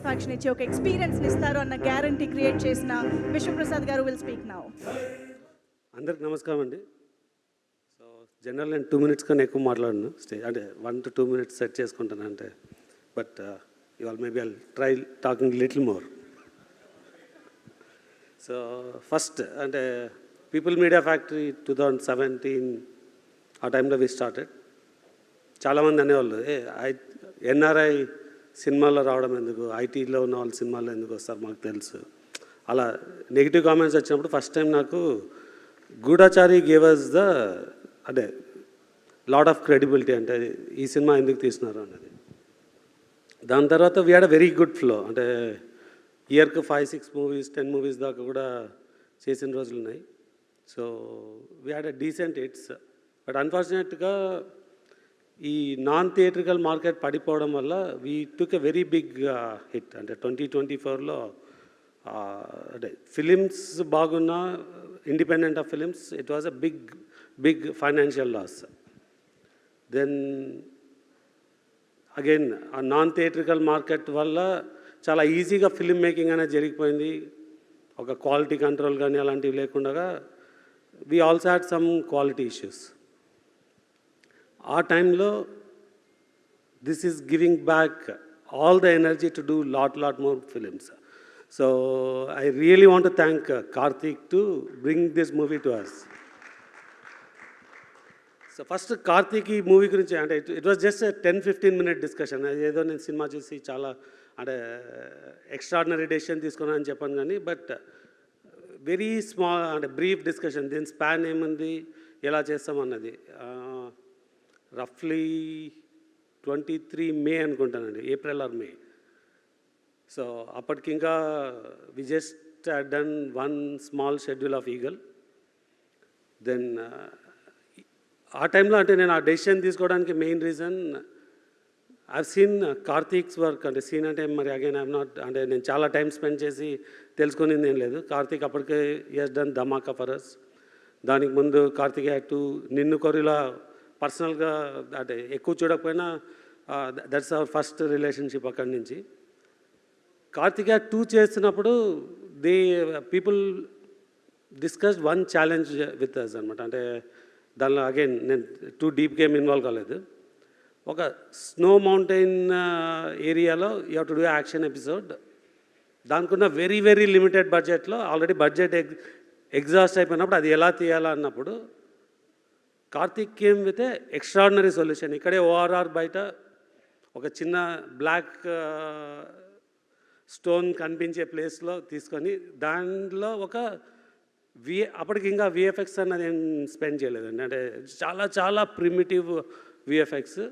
Satisfaction ఇచ్చి ఒక ఎక్స్పీరియన్స్ని ఇస్తారు అన్న గ్యారంటీ క్రియేట్ చేసిన విశ్వప్రసాద్ గారు విల్ స్పీక్ నౌ అందరికి నమస్కారం అండి. సో జనరల్ నేను టూ మినిట్స్ కన్నా ఎక్కువ మాట్లాడను. స్టే అంటే one two two minutes set చేసుకుంటాను అంటే బట్ ఇవాళ maybe I try talking little more so first అంటే people media factory two thousand seventeen ఆ టైంలో వి స్టార్టెడ్ చాలామంది అనేవాళ్ళు ఏ ఐ ఎన్ఆర్ఐ సినిమాల్లో రావడం ఎందుకు? ఐటీలో ఉన్న వాళ్ళు సినిమాల్లో ఎందుకు వస్తారు మాకు తెలుసు. అలా నెగిటివ్ కామెంట్స్ వచ్చినప్పుడు ఫస్ట్ టైం నాకు గూఢాచారి గేవ్ అస్ ద అదే లాట్ ఆఫ్ క్రెడిబిలిటీ అంటే ఈ సినిమా ఎందుకు తీసినారు అన్నది. దాని తర్వాత we had a very good flow అంటే ఇయర్కి five six movies ten movies దాకా కూడా చేసిన రోజులు ఉన్నాయి. So we had a decent hits but అన్ఫార్చునేట్గా ఈ నాన్ థియేట్రికల్ మార్కెట్ పడిపోవడం వల్ల we took a very big hit అంటే ట్వంటీ ట్వంటీ ఫోర్లో అంటే ఫిలిమ్స్ బాగున్నా independent of films it was a big big financial loss then again ఆ non theatrical market వల్ల చాలా ఈజీగా ఫిల్మ్ మేకింగ్ అనేది జరిగిపోయింది. ఒక క్వాలిటీ కంట్రోల్ కానీ అలాంటివి లేకుండా we also had some quality issues ఆ టైంలో this is giving back all the energy to do lot lot more films. So I really want to thank Karthik to bring this movie to us so first Karthik ఈ movie గురించి అంటే it was just ten fifteen minute discussion. ఏదో నేను cinema చూసి చాలా అంటే extraordinary decision తీసుకున్నాను అని చెప్పాను కానీ బట్ వెరీ స్మాల్ అంటే బ్రీఫ్ డిస్కషన్. దీని స్పాన్ ఏముంది? ఎలా చేస్తామన్నది రఫ్లీ ట్వంటీ త్రీ మే అనుకుంటానండి ఏప్రిల్ ఆర్ మే సో అప్పటికి ఇంకా we just done one small schedule of Eagle then ఆ టైంలో అంటే నేను ఆ డెసిషన్ తీసుకోవడానికి main reason I seen Karthik's work అంటే సీన్ అంటే మరి అగైన్ ఐఎమ్ నాట్ అంటే నేను చాలా టైం స్పెండ్ చేసి తెలుసుకునేది ఏం లేదు. కార్తీక్ అప్పటికే ఎస్ డన్ ధమాకా ఫరస్ దానికి ముందు కార్తీక్ యాక్టు నిన్ను కొరిలా పర్సనల్గా అంటే ఎక్కువ చూడకపోయినా దట్స్ అవర్ ఫస్ట్ రిలేషన్షిప్ అక్కడి నుంచి. కార్తికేయ టూ చేస్తున్నప్పుడు the people discussed one challenge with us అనమాట అంటే దానిలో అగైన్ నేను టూ డీప్ గేమ్ ఇన్వాల్వ్ కాలేదు. ఒక స్నో మౌంటైన్ ఏరియాలో you to do action episode దానికున్న వెరీ వెరీ లిమిటెడ్ బడ్జెట్లో ఆల్రెడీ బడ్జెట్ ఎగ్ ఎగ్జాస్ట్ అయిపోయినప్పుడు అది ఎలా తీయాలా అన్నప్పుడు Karthik came with extraordinary solution. ఇక్కడే ఓఆర్ఆర్ బయట ఒక చిన్న బ్లాక్ స్టోన్ కనిపించే ప్లేస్లో తీసుకొని దాంట్లో ఒక వి అప్పటికి ఇంకా విఎఫ్ఎక్స్ అన్నది ఏం స్పెండ్ చేయలేదండి. అంటే చాలా చాలా ప్రిమిటివ్ విఎఫ్ఎక్స్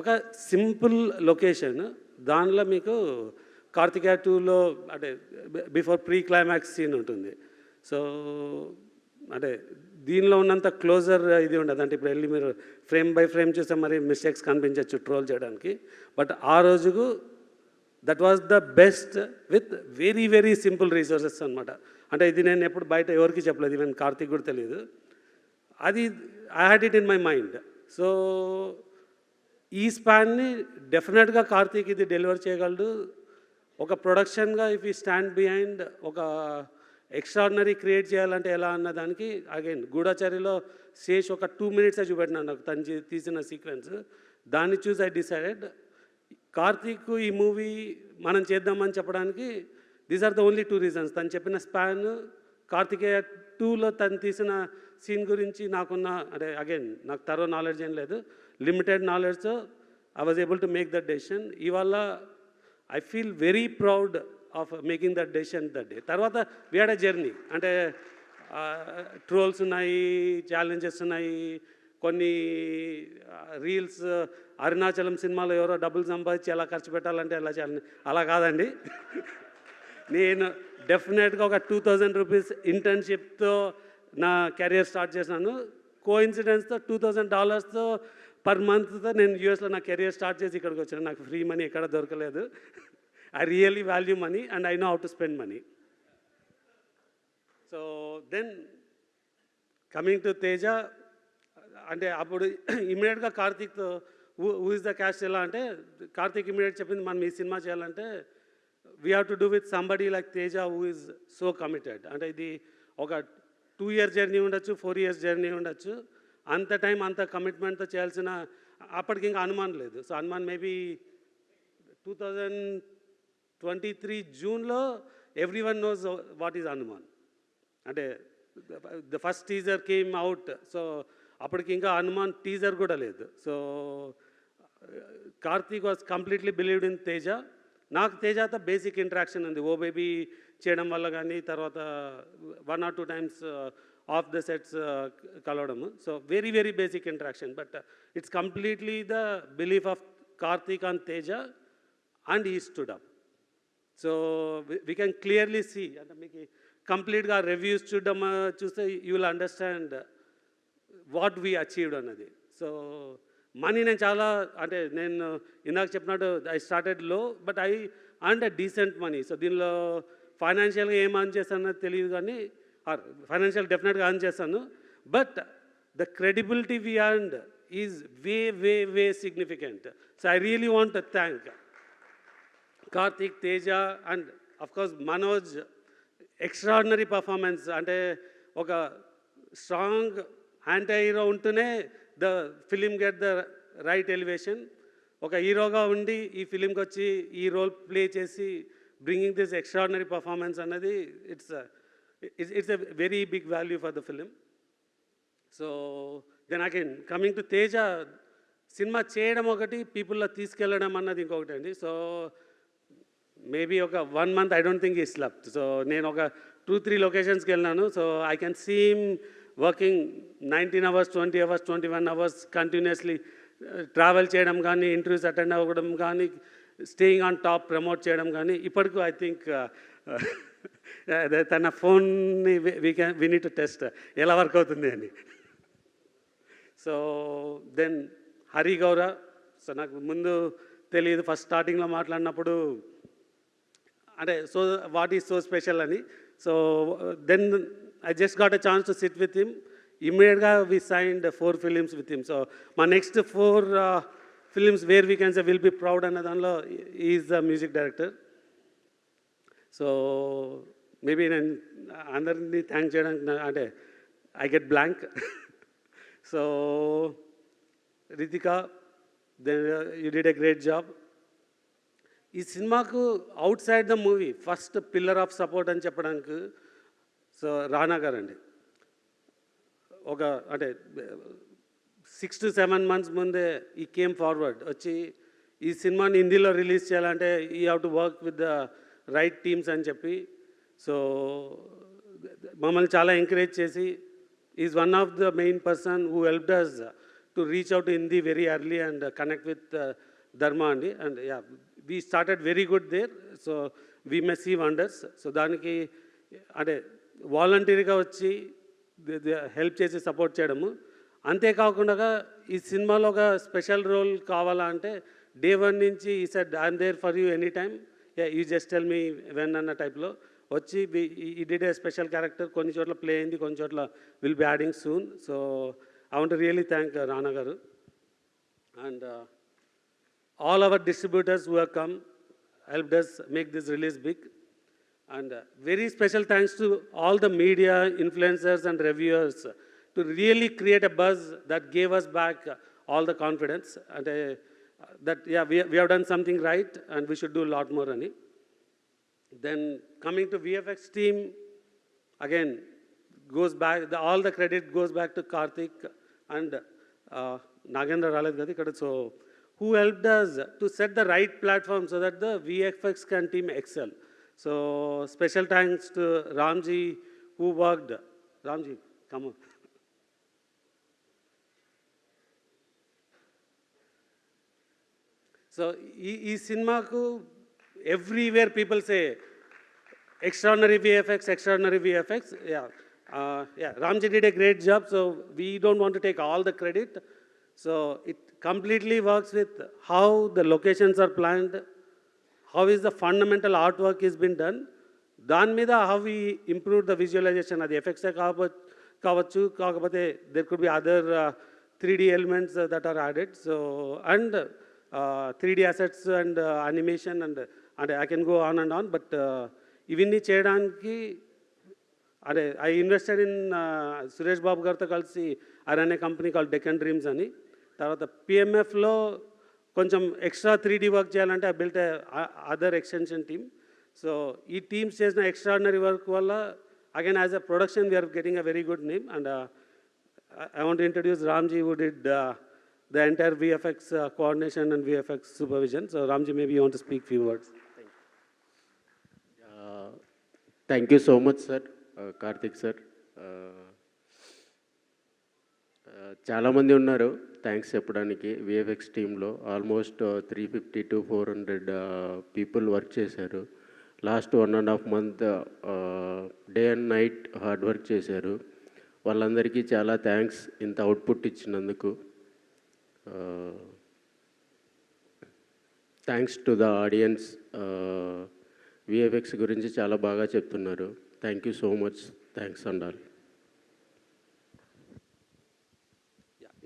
ఒక సింపుల్ లొకేషన్. దానిలో మీకు కార్తికేయ టూలో అంటే బిఫోర్ ప్రీ క్లైమాక్స్ సీన్ ఉంటుంది. సో అంటే దీనిలో ఉన్నంత క్లోజర్ ఇది ఉండదు. అంటే ఇప్పుడు వెళ్ళి మీరు ఫ్రేమ్ బై ఫ్రేమ్ చూస్తే మరి మిస్టేక్స్ కనిపించవచ్చు ట్రోల్ చేయడానికి. బట్ ఆ రోజుకు that was the best with very very simple resources అనమాట అంటే ఇది నేను ఎప్పుడు బయట ఎవరికి చెప్పలేదు. ఈవెన్ కార్తీక్ కూడా తెలియదు అది I had it in my mind so ఈ స్పాన్ని డెఫినెట్గా కార్తీక్ ఇది డెలివర్ చేయగలడు. ఒక ప్రొడక్షన్గా ఇఫ్ ఈ స్టాండ్ బిహైండ్ ఒక ఎక్స్ట్రాడినరీ క్రియేట్ చేయాలంటే ఎలా అన్న దానికి అగైన్ గూఢాచారిలో శేష్ ఒక టూ మినిట్సే చూపెట్టినాను నాకు తను తీసిన సీక్వెన్స్. దాన్ని చూసి ఐ డిసైడెడ్ కార్తీక్ ఈ మూవీ మనం చేద్దామని చెప్పడానికి these are the only two reasons. తను చెప్పిన స్పాన్ కార్తికేయ టూలో తను తీసిన సీన్ గురించి నాకున్న అంటే అగైన్ నాకు తరో నాలెడ్జ్ ఏం లేదు. Limited నాలెడ్జ్తో I was able to make that decision. ఇవాళ I feel very proud of making that decision that day తర్వాత వేడ జర్నీ అంటే ట్రోల్స్ ఉన్నాయి ఛాలెంజెస్ ఉన్నాయి కొన్ని రీల్స్ అరుణాచలం సినిమాలో ఎవరో డబ్బులు సంపాదించి ఎలా ఖర్చు పెట్టాలంటే ఎలా చేయాలని అలా కాదండి. నేను డెఫినెట్గా ఒక టూ థౌజండ్ రూపీస్ ఇంటర్న్షిప్తో నా కెరియర్ స్టార్ట్ చేశాను. కో ఇన్సిడెన్స్తో టూ థౌజండ్ డాలర్స్తో పర్ మంత్తో నేను యూఎస్లో నా కెరియర్ స్టార్ట్ చేసి ఇక్కడికి వచ్చాను. నాకు ఫ్రీ మనీ ఎక్కడ దొరకలేదు. I really value money and I know how to spend money so then coming to Teja అంటే అప్పుడు ఇమీడియట్గా Karthik who is the cast ఎలా అంటే కార్తీక్ ఇమీడియట్ చెప్పింది మనం ఈ సినిమా చేయాలంటే we have to do with somebody like Teja who is so committed అంటే ఇది ఒక టూ ఇయర్ జర్నీ ఉండొచ్చు ఫోర్ ఇయర్స్ జర్నీ ఉండొచ్చు. అంత టైం అంత కమిట్మెంట్తో చేయాల్సిన అప్పటికి ఇంకా అనుమానం లేదు. So Hanuman maybe two thousand twenty three జూన్లో every one knows what is Hanuman. అంటే the first teaser came out. So అప్పటికి ఇంకా హనుమాన్ టీజర్ కూడా లేదు. So Karthik was completely believed in Teja. నాకు తేజతో బేసిక్ ఇంటరాక్షన్ ఉంది. ఓ బేబీ చేయడం వల్ల కానీ తర్వాత one or two times of the sets కలవడము. So very very basic interaction. But it's completely the belief of Karthik and Teja and is stood up. So we can clearly see అంటే మీకు కంప్లీట్గా reviews చూడడం చూస్తే you will understand what we achieved అన్నది. So money నేను చాలా అంటే నేను ఇందాక చెప్పినట్టు I స్టార్టెడ్లో but I and decent money so దీనిలో ఫైనాన్షియల్గా ఏం అర్న్ చేస్తానో తెలియదు కానీ ఫైనాన్షియల్ డెఫినెట్గా అర్న్ చేస్తాను but the credibility we and is way way way significant so I really want thank Karthik Teja and of course Manoj extraordinary performance అంటే ఒక స్ట్రాంగ్ యాంటీ హీరో ఉంటూనే the film get the right elevation ఒక హీరోగా ఉండి ఈ ఫిలింకి వచ్చి ఈ రోల్ ప్లే చేసి బ్రింగింగ్ దిస్ ఎక్స్ట్రాడినరీ పర్ఫార్మెన్స్ అన్నది it's it's it's a very big value for the film so then again coming to Teja cinema చేయడం ఒకటి పీపుల్లో తీసుకెళ్ళడం అన్నది ఇంకొకటి అండి సో మేబీ ఒక one month I don't think ఈ స్లెప్ట్ సో నేను ఒక టూ త్రీ లొకేషన్స్కి వెళ్ళినాను so I can seem working nineteen hours twenty hours twenty one hours continuously travel చేయడం కానీ ఇంటర్వ్యూస్ అటెండ్ అవ్వడం కానీ స్టేయింగ్ ఆన్ టాప్ ప్రమోట్ చేయడం కానీ. ఇప్పటికూ ఐ థింక్ తన ఫోన్ని we can we need test ఎలా వర్క్ అవుతుంది అని. సో దెన్ హరి గౌర సో నాకు ముందు తెలియదు ఫస్ట్ స్టార్టింగ్లో మాట్లాడినప్పుడు అంటే so what is so special అని. So then I just got a chance to sit with him ఇమ్మీడియట్గా we signed four films with him so మా next four films where we can say will be proud అన్న దానిలో is the music director so maybe నేను అందరినీ thank చేయడానికి అంటే I get blank so Ritika then you did a great job ఈ సినిమాకు outside the movie first pillar of support అని చెప్పడానికి సో రానా గారు అండి ఒక అంటే సిక్స్ టు సెవెన్ మంత్స్ ముందే ఈ కేమ్ ఫార్వర్డ్ వచ్చి ఈ సినిమాని హిందీలో రిలీజ్ చేయాలంటే he have to work with the right teams అని చెప్పి సో మమ్మల్ని చాలా ఎంకరేజ్ చేసి is one of the main person who help does to reach out Hindi very early and connect with Dharma అండి. And yeah we started very good there so we may see wonders so దానికి అంటే వాలంటీర్గా వచ్చి help చేసి support చేయడము. అంతేకాకుండా ఈ సినిమాలో ఒక స్పెషల్ రోల్ కావాలా అంటే డే వన్ నుంచి he said I'm there for you any time you just tell me when అన్న టైప్లో వచ్చి ఈ డిడ్ ఏ స్పెషల్ క్యారెక్టర్ కొన్ని చోట్ల ప్లే అయింది కొన్ని చోట్ల will be adding soon so I want really thank Rana garu. And all our distributors who have come helped us make this release big. And very special thanks to all the media, influencers, and reviewers to really create a buzz that gave us back all the confidence. And uh, that, yeah, we, we have done something right and we should do a lot more, Ani. Then coming to VFX team, again, goes back, the, all the credit goes back to Karthik and uh, Nagendra ralad Gadi Kada. So, who helped us to set the right platform so that the VFX can team excel. So, special thanks to Ramji who worked. Ramji, come on. So ఈ ఈ సినిమాకు everywhere people say extraordinary VFX, extraordinary VFX. Yeah, uh, yeah. Ramji did a great job. So we don't want to take all the credit. So it completely works with how the locations are planned, how the fundamental art work is been done దాని మీద how we improve the visualization అది ఎఫెక్ట్సే కావ కావచ్చు కాకపోతే there could be other three D elements that are added so and three D assets and animation and అంటే I can go on and on but ఇవన్నీ చేయడానికి అదే I invested in Suresh Babu గారితో కలిసి ఆయన అనే company call deck and dreams అని తర్వాత పిఎంఎఫ్లో కొంచెం ఎక్స్ట్రా త్రీ డీ వర్క్ చేయాలంటే I built other extension team so ఈ టీమ్స్ చేసిన ఎక్స్ట్రాడినరీ వర్క్ వల్ల again as a production we're getting a very good name and I want introduce Ramji who did the entire VFX coordination and VFX supervision so Ramji maybe you want speak few words thank you so much sir Karthik sir చాలామంది ఉన్నారు. Thanks చెప్పడానికి. VFX టీంలో almost three fifty to four hundred people work చేశారు. Last one and half month day and night hard work చేశారు. వాళ్ళందరికీ చాలా thanks ఇంత output ఇచ్చినందుకు. Thanks to the audience VFX గురించి చాలా బాగా చెప్తున్నారు. Thank you so much thanks and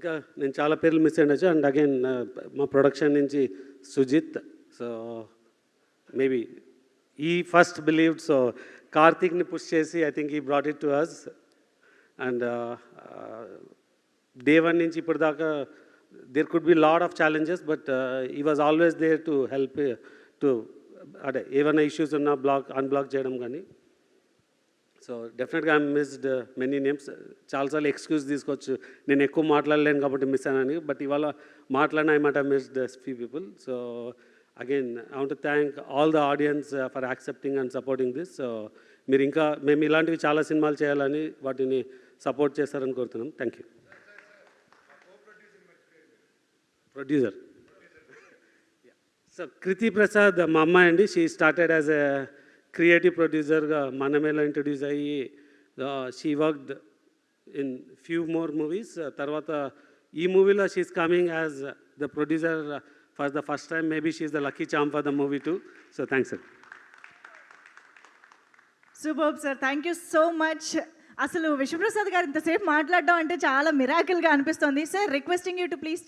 ఇంకా నేను చాలా పేర్లు మిస్ అయ్యొచ్చు అండ్ అగైన్ మా ప్రొడక్షన్ నుంచి Sujeeth. So maybe he first believed so కార్తీక్ని push చేసి I think he brought it to us and day one నుంచి ఇప్పుడు దాకా there could be lot of challenges but he was always there to help to అంటే ఏమైనా issues ఉన్నా black unblock చేయడం కానీ. So డెఫినెట్గా ఐ మిస్డ్ మెనీ నేమ్స్ చాలాసార్లు ఎక్స్క్యూజ్ తీసుకోవచ్చు. నేను ఎక్కువ మాట్లాడలేను కాబట్టి మిస్ అయ్యానని బట్ ఇవాళ మాట్లాడిన ఐ మాట missed few people so again I want thank all the audience for accepting and supporting this so మీరు ఇంకా మేము ఇలాంటివి చాలా సినిమాలు చేయాలని వాటిని సపోర్ట్ చేస్తారని కోరుతున్నాం. Thank you producer so Kriti Prasad మా అమ్మాయి అండి. She started as a creative ప్రొడ్యూసర్గా మనమేలా ఇంట్రడ్యూస్ అయ్యి she worked in few more movies తర్వాత ఈ మూవీలో she's coming as the producer for the first time maybe she's the lucky charm for the movie to so thanks sir super sir thank you so much అసలు విశ్వప్రసాద్ గారు ఇంతసేపు మాట్లాడడం అంటే చాలా మిరాకిల్గా అనిపిస్తుంది. Sir requesting you to please